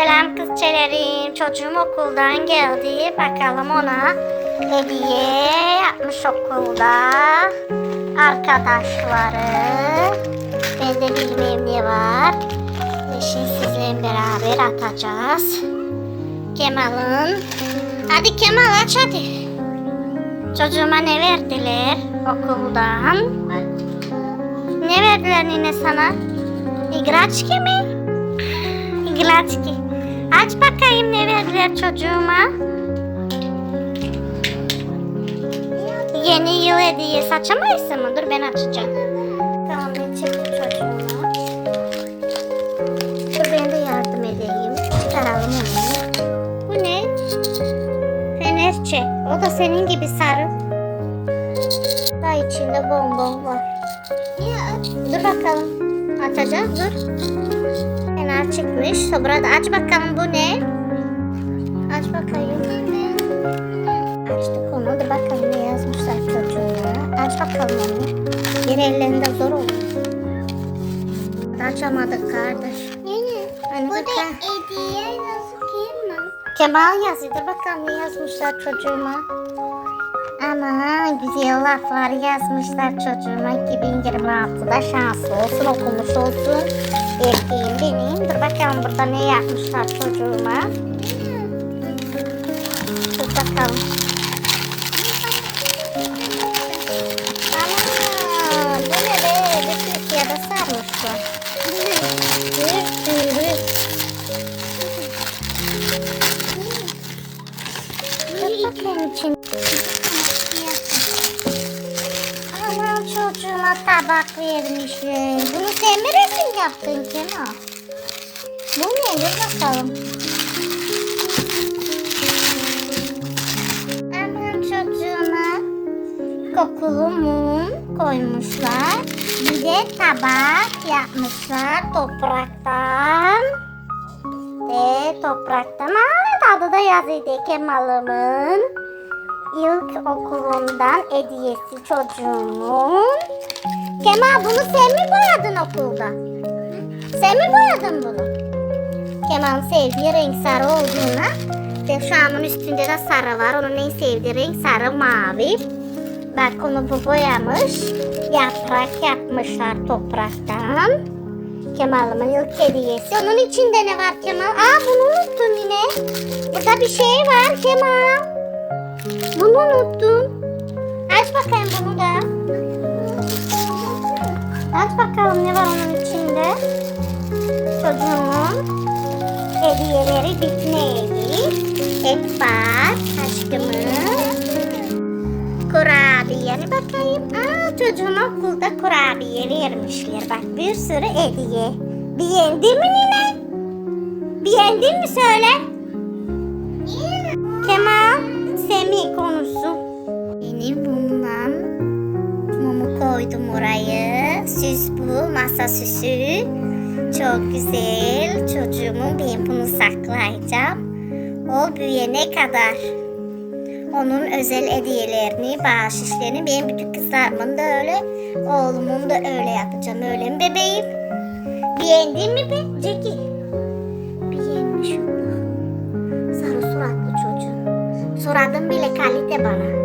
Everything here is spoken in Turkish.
Selam kızçelerim. Çocuğum okuldan geldi. Bakalım ona hediye yapmış okulda. Arkadaşları. Ben de bilmem ne var. Şimdi sizinle beraber atacağız. Kemal'ın. Hadi Kemal aç hadi. Çocuğuma ne verdiler okuldan? Ne verdiler yine sana? İgraçki mi? İgraçki. Aç bakayım ne verdiler çocuğuma. Yeni yıl hediyesi açamayız mı? Dur ben açacağım. Tamam ne çıktı çocuğuma? Dur ben de yardım edeyim. Çıkaralım onu. Bu ne? Fenerçe. O da senin gibi sarı. Da içinde bonbon var. Dur bakalım. Açacağız dur. Çıkmış. Sonra da aç bakalım bu ne? Aç bakayım. Açtık onu. Dur bakalım ne yazmışlar çocuğuna. Aç bakalım onu. Bir ellerinde zor olur. Açamadık kardeş. Hani Bu da hediye yazık? Kemal yazıyor. Dur bakalım ne yazmışlar çocuğuma. Ama güzel laflar yazmışlar çocuğuma. 2026'da şanslı olsun, okumuş olsun. Erkeğim benim. Dur bakalım burada ne yapmışlar çocuğuma. Dur bakalım. Ana bu ne be? Bir Türkiye'de sarmışlar. Bir sürü. Bakayım için. Çocuğuma tabak vermişler. Bunu sen mi resim yaptın Kemal? Bu ne? Dur bakalım. Aman çocuğuma kokulu mum koymuşlar. Bir de tabak yapmışlar topraktan. Ve topraktan Aa, adı da yazıydı Kemal'ımın. İlk okulundan hediyesi çocuğumun. Kemal bunu sen mi boyadın okulda? Sen mi boyadın bunu? Kemal'ın sevdiği renk sarı olduğuna ve şu an bunun üstünde de sarı var. Onun en sevdiği renk sarı mavi. Bak onu bu boyamış. Yaprak yapmışlar topraktan. Kemal'ımın ilk hediyesi. Onun içinde ne var Kemal? Aa bunu unuttun yine. Burada bir şey var Kemal. Bunu unuttun. Aç bakayım bunu da. Aç bakalım ne var onun içinde. Çocuğumun hediyeleri bitmeydi. Et var aşkımın. Kurabiyeni bakayım. Aa çocuğun okulda kurabiye vermişler. Bak bir sürü hediye. Beğendin mi Nine? Beğendin mi söyle? Kemal, Semih konusu. Benim bundan mumu koydum oraya. Süs bu, masa süsü. Çok güzel. Çocuğumun ben bunu saklayacağım. O büyüyene kadar. Onun özel hediyelerini, bahşişlerini benim bütün kızlarımın da öyle, oğlumun da öyle yapacağım. Öyle mi bebeğim? Beğendin mi be Ceki? Beğenmiş onu. Sarı suratlı çocuğum.